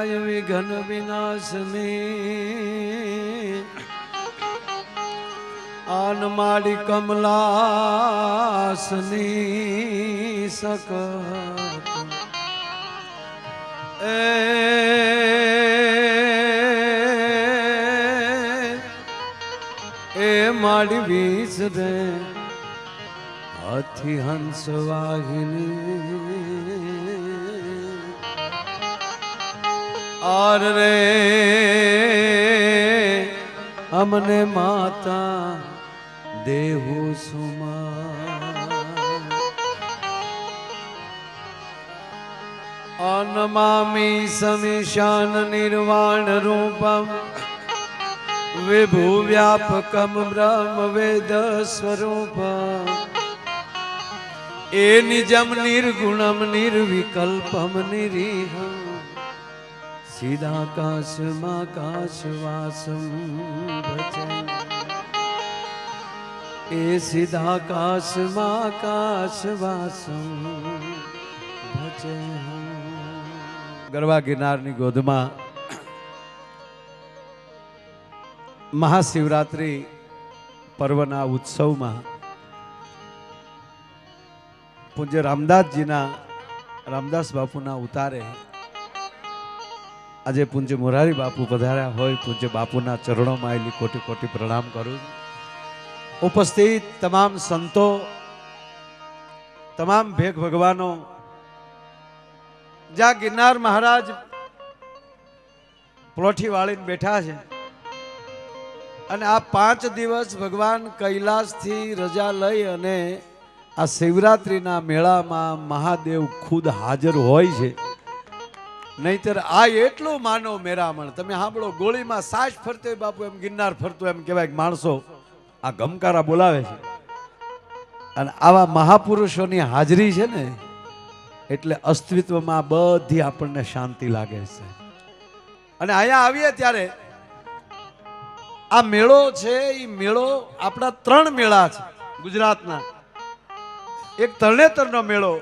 જાય વિઘન વિનાશની આન માડી કમલાસની સક એ એ માડી વીસ રે હાથી હંસ વાહિની. આર રે અમને માતા દેહુ સુમા અનમામી સમિશાન નિર્વાણ રૂપમ વિભુ વ્યાપકમ બ્રહ્મ વેદ સ્વરૂપમ એ નિજમ નિર્ગુણમ નિર્વિકલ્પમ નિરીહમ સીધાકાશમાકાશવાસમ ભજે એ સીધાકાશમાકાશવાસમ ભજે ગરવા ગિરનારની ગોદમાં મહાશિવરાત્રિ પર્વના ઉત્સવમાં પૂજ્ય રામદાસજીના રામદાસ બાપુના ઉતારે આજે પૂજ્ય મોરારી બાપુ પધાર્યા હોય, પૂજ્ય બાપુના ચરણોમાં આવેલી કોટી કોટી પ્રણામ કરું ઉપસ્થિત તમામ સંતો, તમામ ભેગ ભગવાનો, જ્યાં ગિરનાર મહારાજ પ્લોઠી વાળીને બેઠા છે, અને આ પાંચ દિવસ ભગવાન કૈલાસથી રજા લઈ અને આ શિવરાત્રિના મેળામાં મહાદેવ ખુદ હાજર હોય છે. નહીતર આ એટલું માનવ મેરામણ. તમે સાંભળો, ગોળીમાં સાજ ફરતો બાપુ એમ, ગિરનાર ફરતો એમ કહેવાય માણસો આ ગમકારા બોલાવે છે. અને આવા મહાપુરુષોની હાજરી છે ને, એટલે અસ્તિત્વમાં બધી આપણને શાંતિ લાગે છે. અને અહીંયા આવીએ ત્યારે, આ મેળો છે એ મેળો આપણા ત્રણ મેળા છે, ગુજરાતના. એક તરણેતરનો મેળો,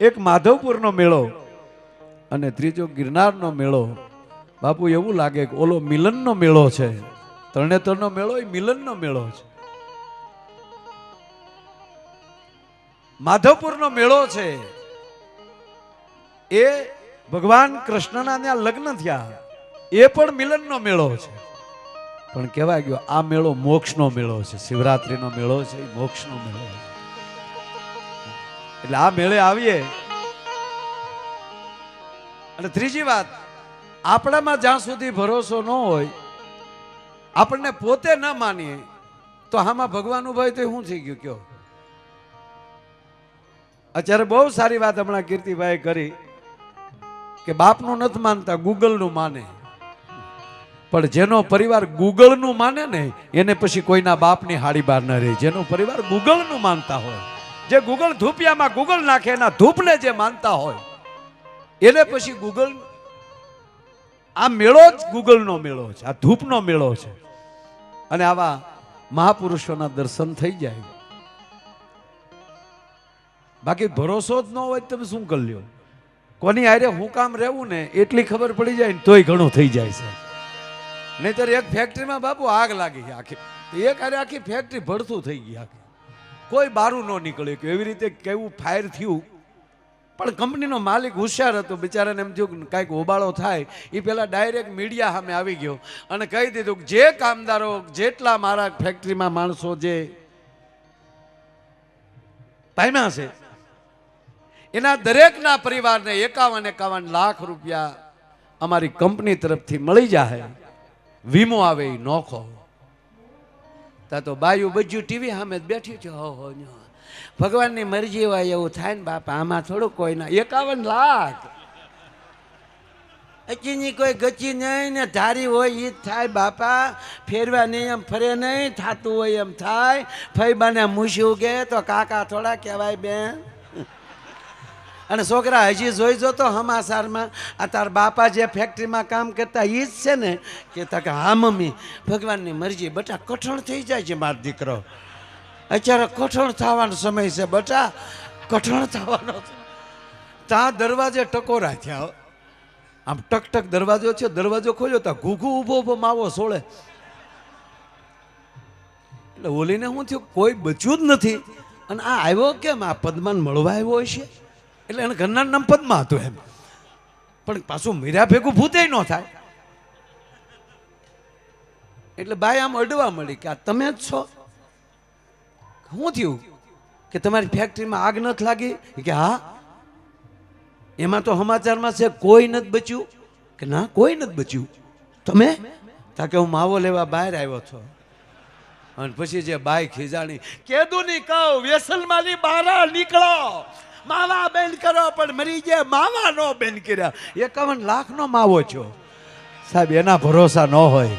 એક માધવપુરનો મેળો અને ત્રીજો ગિરનારનો મેળો. બાપુ, એવું લાગે કે ઓલો મિલનનો મેળો છે. તરણેતરનો મેળો એ મિલનનો મેળો છે. માધવપુરનો મેળો છે. એ ભગવાન કૃષ્ણના ત્યાં લગ્ન થયા. એ પણ મિલનનો મેળો છે. પણ કહેવાય ગયો, આ મેળો મોક્ષનો મેળો છે. શિવરાત્રીનો મેળો છે, એ મોક્ષનો મેળો છે. એટલે આ મેળે આવીએ. અને ત્રીજી વાત, આપણામાં જ્યાં સુધી ભરોસો ન હોય, આપણને પોતે ન માનીએ, તો આમાં ભગવાન ઊભા તો શું થઈ ગયું કયો? અત્યારે બહુ સારી વાત હમણાં કીર્તિભાઈ કરી કે બાપનું નથી માનતા, ગૂગલનું માને. પણ જેનો પરિવાર ગૂગલનું માને ને, એને પછી કોઈના બાપની હાડી બહાર ન રહે. જેનો પરિવાર ગૂગલનું માનતા હોય, જે ગૂગલ ધૂપિયામાં ગૂગલ નાખે, એના ધૂપને જે માનતા હોય એને પછી ગૂગલ આ મેળો જ ગૂગલનો મેળો છે, આ ધૂપનો મેળો છે. અને આવા મહાપુરુષોના દર્શન થઈ જાય. બાકી ભરોસો જ ન હોય તમે શું કરી લ્યો? કોની આરે હું કામ રહેવું ને એટલી ખબર પડી જાય ને તોય ઘણું થઈ જાય છે. નહીતર એક ફેક્ટરીમાં બાપુ આગ લાગી આખી. એક આરે આખી ફેક્ટરી ભડથું થઈ ગઈ આખી. કોઈ બારું ન નીકળ્યું એવી રીતે કેવું ફાયર થયું. પણ કંપનીનો માલિક હોશિયાર હતો, બિચારાને એમ થયું કે કાંઈક હોબાળો થાય. એ પહેલાં ડાયરેક્ટ મીડિયા સામે આવી ગયો અને કહી દીધું કે જે કામદારો જેટલા મારા ફેક્ટરીમાં માણસો જે પામ્યા છે, એના દરેકના પરિવારને એકાવન એકાવન લાખ રૂપિયા અમારી કંપની તરફથી મળી જાય વીમો આવે એ નોખો. ત્યાં તો બાયું બજ્યું ટીવી સામે બેઠી છે, હો હો. ભગવાનની મરજી હોય એવું થાય ને બાપા, આમાં થોડું કોઈના એકાવન લાખ. અચીની કોઈ ગચી નહીં ને ધારી હોય એ જ થાય બાપા. ફેરવા નહીં એમ, ફરે નહીં, થતું હોય એમ થાય. ફઈબાને મૂસ્યું કે તો કાકા થોડા કહેવાય બેન. અને છોકરા હજી જોઈ જો તો હમાસારમાં. આ તાર બાપા જે ફેક્ટરીમાં કામ કરતા એ જ છે ને. કે તકે હા મમ્મી, ભગવાનની મરજી. બટા કઠણ થઈ જાય છે મારો દીકરો. અત્યારે કઠણ થવાનો સમય છે બટા, કઠણ થવાનો ત્યાં દરવાજે ટકોરા થયા હો. આમ ટક ટક દરવાજો છે, દરવાજો ખોલ્યો તા ઘૂઘુ ઊભો ઊભો માવો સોળે. એટલે ઓલીને શું થયું? કોઈ બચ્યું જ નથી. અને આ આવ્યો કેમ? આ પદ્માન મળવા આવ્યો હશે? એટલે એને ઘરના નામ પદ્મા હતું એમ. પણ પાછું મીરા ભેગું ભૂતે ન થાય. એટલે બાઈ આમ અડવા મળી કે આ તમે જ છો. શું થયું? કે તમારી ફેક્ટરીમાં આગ નથી લાગી? કે હા? એમાં તો સમાચારમાં છે, કોઈ નથી બચ્યું? કે ના, કોઈ નથી બચ્યું? તમે? તા કે હું માવો લેવા બહાર આવ્યો છો અને પછી જે બાઈ ખીજાણી કેદું નહીં કહું વ્યસનમાંથી બહાર નીકળો. માવા બેન કરો, પણ મરી ગયા, માવા નો બેન કર્યા. એકાવન લાખનો માવો છો સાહેબ, એના ભરોસા ન હોય.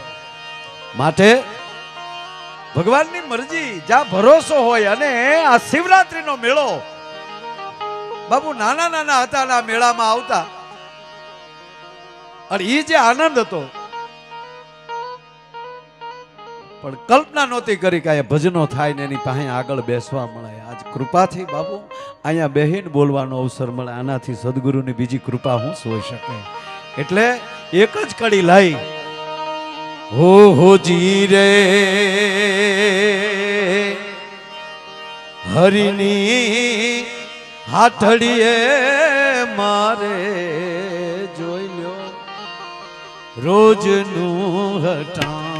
માટે ભગવાનની મરજી, જ્યાં ભરોસો હોય અને આ શિવરાત્રીનો મેળો. બાબુ નાના નાના હતા આ મેળામાં આવતા. અને એ જે આનંદ હતો. પણ કલ્પના નહોતી કરી કે અહીંયા ભજનો થાય ને એની પાસે આગળ બેસવા મળે. આજ કૃપાથી બાબુ અહીંયા બેહીને બોલવાનો અવસર મળે. આનાથી સદગુરુની બીજી કૃપા હું સોઈ શકે. એટલે એક જ કડી લઈ. હો હો, જી રે. હરિની હાથડીએ મારે જોઈ લ્યો. રોજનું હટાણું.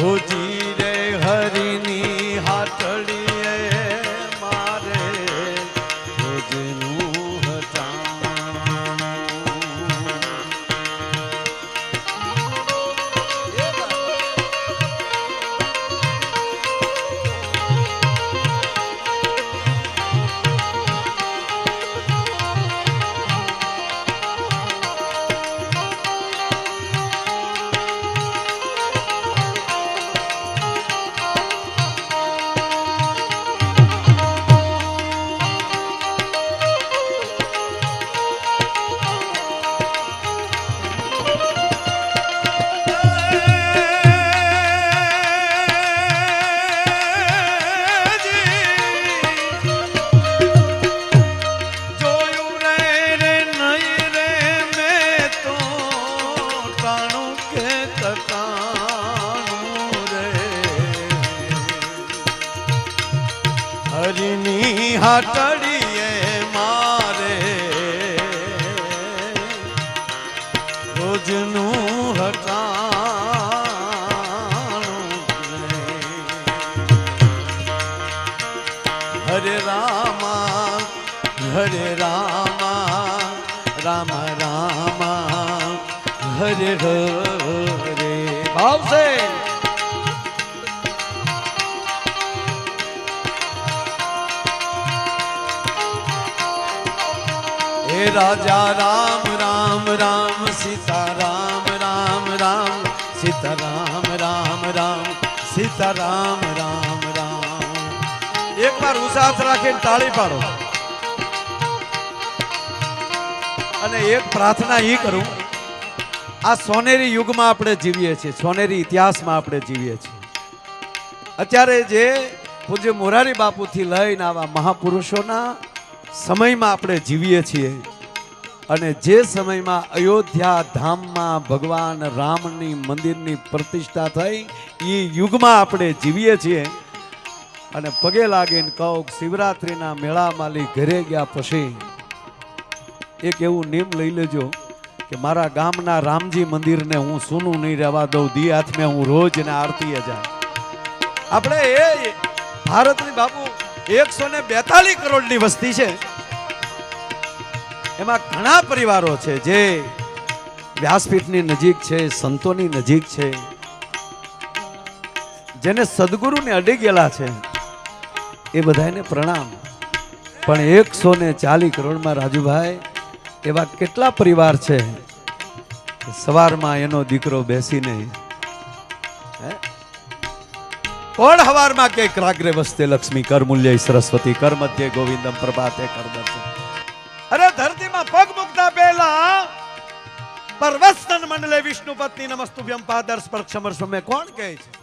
હોજી રે, હરિની હાથડીએ મારે રોજનું હરિની હાટડીએ મારે. રોજનું હટાણું. હરે રામા હરે રામા રામ રામા હરે હરે. ભાવશે હે રાજા રામ રામ રામ સીતા રામ રામ રામ સીતા રામ રામ રામ સીતા રામ રામ રામ એક વાર ઉસાસ રાખીને તાળી પાડો. અને એક પ્રાર્થના એ કરું, આ સોનેરી યુગમાં આપણે જીવીએ છીએ, સોનેરી ઇતિહાસમાં આપણે જીવીએ છીએ. અત્યારે જે પૂજ્ય મોરારી બાપુથી લઈને આવા મહાપુરુષોના સમયમાં આપણે જીવીએ છીએ અને જે સમયમાં અયોધ્યા ધામમાં ભગવાન રામની મંદિરની પ્રતિષ્ઠા થઈ એ યુગમાં આપણે જીવીએ છીએ. અને પગે લાગીને કહું શિવરાત્રિના શિવરાત્રિના મેળામાલી ઘરે ગયા પછી એક એવું નિયમ લઈ લેજો કે મારા ગામના રામજી મંદિરને હું સૂનું નહીં રહેવા દઉં, દી હાથમે હું રોજ ને આરતીએ જાય આપણે એ ભારતની બાબુ એકસો ને બેતાલીસ કરોડની વસ્તી છે. એમાં ઘણા પરિવારો છે જે વ્યાસપીઠની નજીક છે, સંતોની નજીક છે, જેને સદગુરુને અડી ગયેલા છે. એ બધાને પ્રણામ. પણ એકસો ને ચાલીસ કરોડમાં રાજુભાઈ, એવા કેટલા પરિવાર છે? સવારમાં એનો દીકરો બેસીને, હે? કોણ હવારમાં કે ક્રાગ્રે વસ્તે લક્ષ્મી કર મૂલ્ય સરસ્વતી કર મધ્ય ગોવિંદમ પ્રભાતે કર દર્શન અરે ધરતીમાં પગ મૂકતા પહેલા પરવસ્તન મંડલે વિષ્ણુ પત્ની નમસ્તુભ્યમ પાદર સ્પર્શ સમર્શ કોણ કહે છે?